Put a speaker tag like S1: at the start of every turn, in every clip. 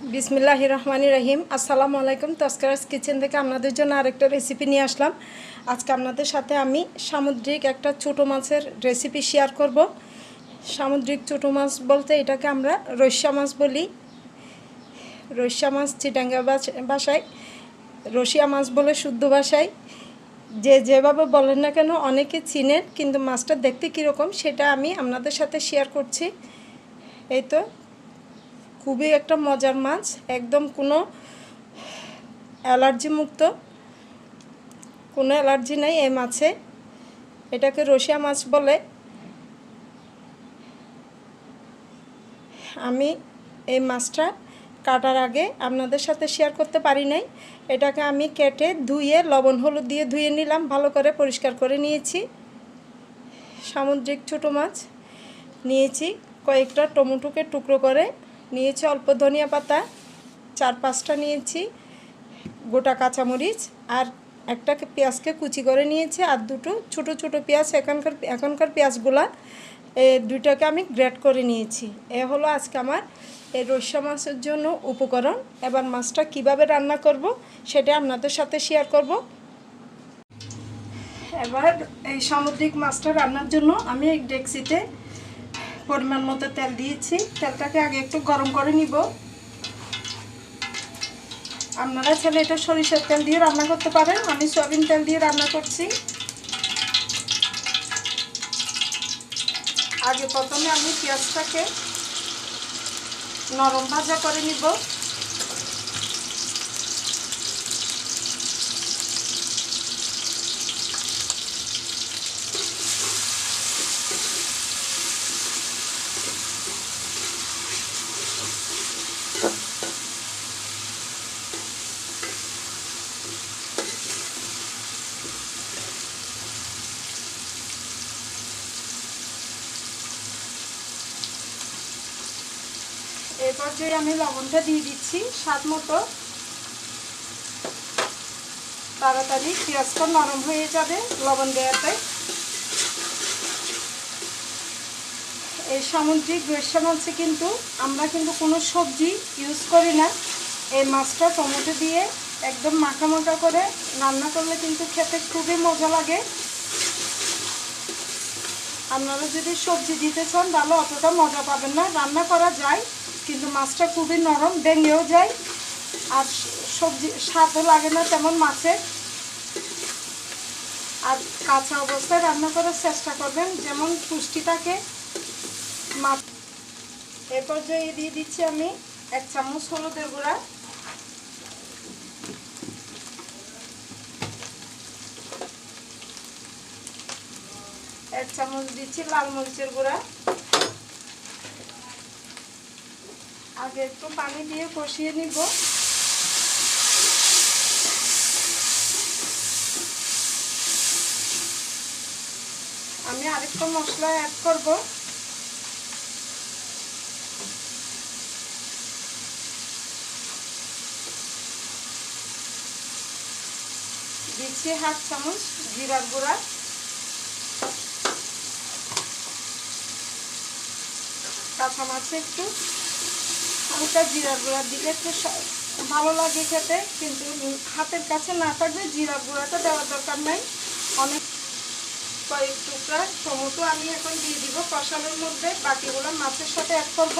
S1: বিসমিল্লাহ রহমান রহিম। আসসালামু আলাইকুম তস্করাস কিচেন থেকে আপনাদের জন্য আরেকটা রেসিপি নিয়ে আসলাম। আজকে আপনাদের সাথে আমি সামুদ্রিক একটা ছোটো মাছের রেসিপি শেয়ার করব। সামুদ্রিক ছোটো মাছ বলতে এটাকে আমরা রস্যা মাছ বলি। রস্যা মাছ চিটাঙ্গা ভাষায় রসিয়া মাছ বলে শুদ্ধ ভাষায়। যে যেভাবে বলেন না কেন অনেকে চিনেন, কিন্তু মাছটা দেখতে কীরকম সেটা আমি আপনাদের সাথে শেয়ার করছি। এই তো খুবই একটা মজার মাছ, একদম কোনো অ্যালার্জি মুক্ত কোনো অ্যালার্জি নেই এই মাছে। এটাকে রসিয়া মাছ বলে। আমি এই মাছটা কাটার আগে আপনাদের সাথে শেয়ার করতে পারি নাই। এটাকে আমি কেটে ধুয়ে লবণ হলুদ দিয়ে ধুয়ে নিলাম, ভালো করে পরিষ্কার করে নিয়েছি। সামুদ্রিক ছোটো মাছ। নিয়েছি কয়েকটা টমেটোকে টুকরো করে। নিয়েছি অল্প ধনিয়া পাতা, চার পাঁচটা নিয়েছি, গোটা কাঁচামরিচ আর একটা পেঁয়াজকে কুচি করে নিয়েছি আর দুটো ছোট ছোট পেঁয়াজ, এখানকার, এখনকার পেঁয়াজগুলা, এ দুইটাকে আমি গ্রেট করে নিয়েছি। এ হলো আজকে আমার এই রসা মাছের জন্য উপকরণ। এবার মাছটা কীভাবে রান্না করব সেটা আপনাদের সাথে শেয়ার করব। এবার এই সামুদ্রিক মাছটা রান্নার জন্য আমি ডেক্সিতে পরিমাণ মতো তেল দিয়েছি। তেলটাকে আগে একটু গরম করে নিব। আপনারা ছেলে এটা সরিষার তেল দিয়ে রান্না করতে পারেন। আমি সয়াবিন তেল দিয়ে রান্না করছি। আগে প্রথমে আমি পেঁয়াজটাকে নরম ভাজা করে নিব। এই পর্যায়ে আমি লবণটা দিয়ে দিচ্ছি, স্বাদ মতো। তাড়াতাড়ি পেঁয়াজটা নরম হয়ে যাবে লবণ দেওয়াতে। এই সামুদ্রিক গ্রেসা মাছে কিন্তু আমরা কিন্তু কোনো সবজি ইউজ করি না। এই মাছটা টমেটো দিয়ে একদম মাখা মাখা করে রান্না করলে কিন্তু খেতে খুবই মজা লাগে। আপনারা যদি সবজি দিতে চান, তাহলে অতটা মজা পাবেন না। রান্না করা যায়। কিন্তু মাছটা খুবই নরম, ভেঙেও যায়। আর সবজি, স্বাদও লাগে না তেমন মাছের। আর কাঁচা অবস্থায় রান্না করার চেষ্টা করবেন, যেমন পুষ্টি থাকে মাছ এ পর্যায়ে দিয়ে দিচ্ছি আমি এক চামচ হলুদের গুঁড়া। এক চামচ দিচ্ছি লাল মরিচের গুঁড়া। আগে একটু পানি দিয়ে কষিয়ে নিব। আমি আরেকটা মশলা অ্যাড করব। দিচ্ছি হাফ চামচ জিরার গুঁড়া। কাঁচা মাছে একটু। হালকা জিরার গুঁড়া দিলে একটু ভালো লাগে খেতে, কিন্তু হাতের কাছে না থাকলে জিরার গুঁড়াটা দেওয়ার দরকার নাই। অনেক কয়েক টুকরা টমেটো আমি এখন দিয়ে দিব কষানোর মধ্যে, বাকিগুলো মাছের সাথে অ্যাড করব।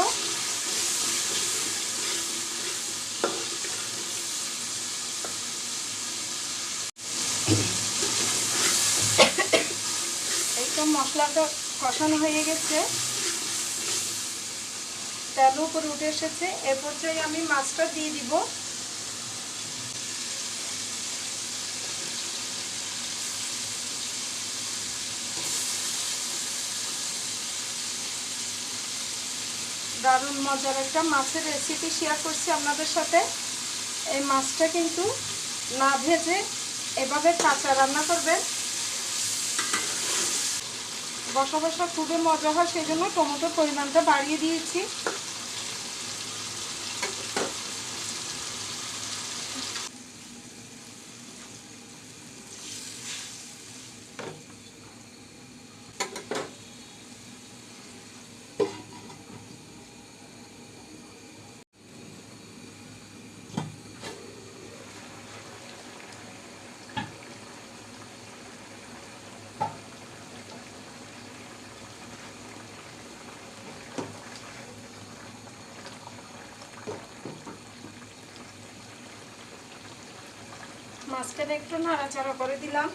S1: এই তো মশলাটা কষানো হয়ে গেছে। তেল উপরে উঠে এসেছে। এ পর্যায়ে আমি মাছটা দিয়ে দিব। দারুণ মজার একটা মাছের রেসিপি শেয়ার করছি আপনাদের সাথে। এই মাছটা কিন্তু না ভেজে এভাবে কাঁচা রান্না করবেন। বসা বসা খুবই মজা হয় সেই জন্য টমেটোর পরিমাণটা বাড়িয়ে দিয়েছি। মাঝখানে একটু নাড়াচাড়া করে দিলাম।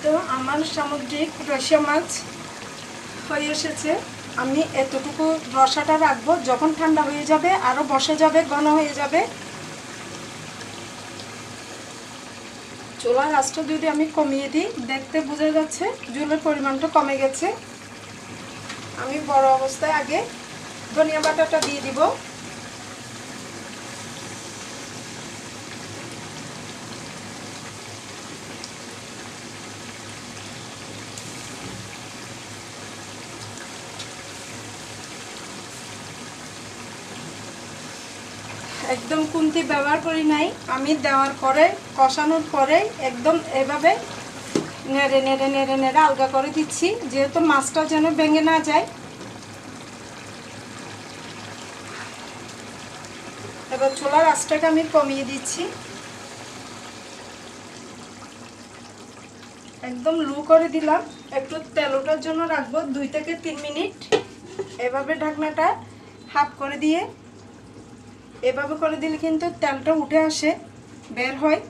S1: এই তো আমার সামুদ্রিক রসিয়া মাছ হয়ে এসেছে। আমি এতটুকু রসাটা রাখব, যখন ঠান্ডা হয়ে যাবে আরও বসে যাবে, ঘন হয়ে যাবে। চোলার আঁচটা যদি আমি কমিয়ে দিই, দেখতে বোঝা যাচ্ছে জলের পরিমাণটা কমে গেছে। আমি বড় অবস্থায় আগে ধনিয়া বাটাটা দিয়ে দিব। একদম কুন্তি ব্যবহার করি নাই। আমি দেওয়ার পরে, কষানোর পরে একদম এভাবে নেড়ে নেড়ে নেড়ে নেড়ে আলগা করে দিচ্ছি, যেহেতু মাছটা যেন ভেঙে না যায়। এবার ছোলার আঁচটাকে আমি কমিয়ে দিচ্ছি। একদম লু করে দিলাম। একটু তেল ওঠার জন্য রাখব দুই থেকে তিন মিনিট। এভাবে ঢাকনাটা হাফ করে দিয়ে এভাবে করে দিলে কিন্তু তেলটা উঠে আসে, বের হয়।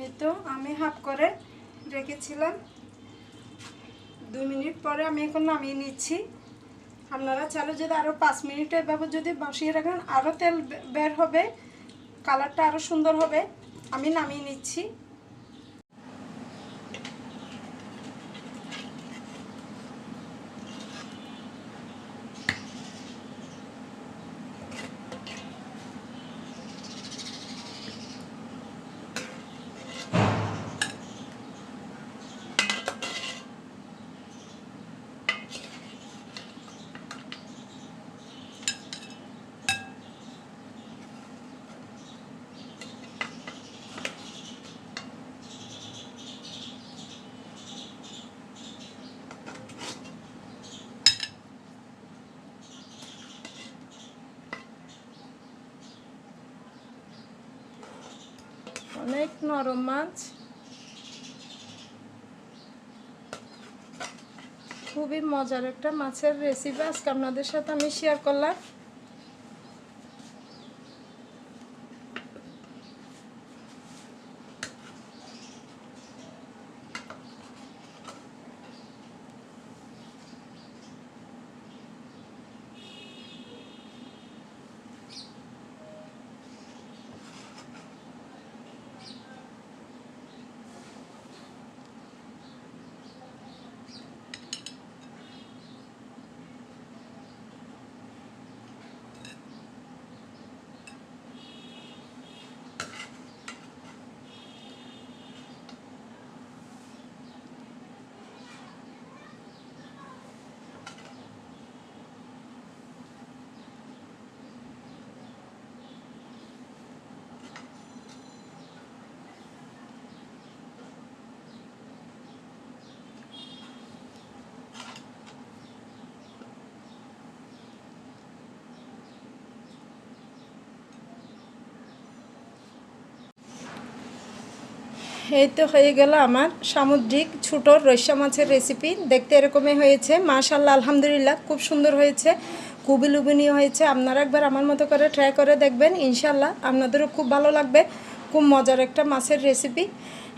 S1: এই তো আমি হাফ করে রেখেছিলাম। দু মিনিট পরে আমি এখন নামিয়ে নিচ্ছি। আপনারা চালু যদি আরও পাঁচ মিনিট এভাবে যদি বসিয়ে রাখেন আরও তেল বের হবে, কালারটা আরও সুন্দর হবে। আমি নামিয়ে নিচ্ছি। অনেক নরম মাছ। খুবই মজার একটা মাছের রেসিপি আজকে আপনাদের সাথে আমি শেয়ার করলাম। এই তো হয়ে গেল আমার সামুদ্রিক ছোট রৈশা মাছের রেসিপি দেখতে এরকমই হয়েছে। মাশাল্লাহ আলহামদুলিল্লাহ, খুব সুন্দর হয়েছে। খুবই লুবনীয় হয়েছে। আপনারা একবার আমার মতো করে ট্রাই করে দেখবেন ইনশাল্লাহ আপনাদেরও খুব ভালো লাগবে। খুব মজার একটা মাছের রেসিপি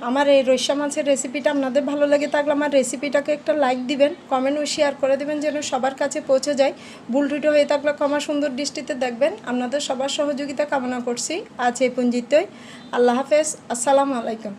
S1: আমার এই রৈশা মাছের রেসিপিটা আপনাদের ভালো লেগে থাকলে আমার রেসিপিটাকে একটা লাইক দিবেন কমেন্ট ও শেয়ার করে দেবেন যেন সবার কাছে পৌঁছে যায়। ভুল টুটো হয়ে থাকলে ক্ষমা সুন্দর দৃষ্টিতে দেখবেন। আপনাদের সবার সহযোগিতা কামনা করছি। আজ এই পঞ্জিতই আল্লাহ হাফেজ। আসসালামু আলাইকুম।